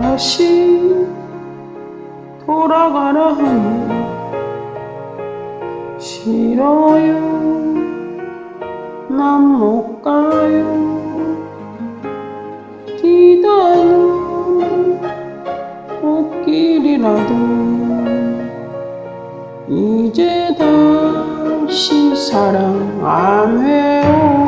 다시 돌아가라 하니 싫어요. 난 못 가요 꽃길이라도 이제 다시 사랑 안 해요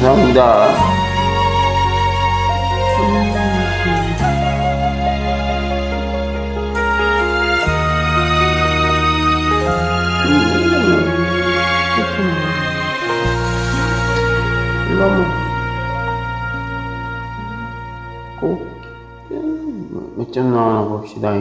감사합니다 너무 꼭몇 점 나오나 봅시다.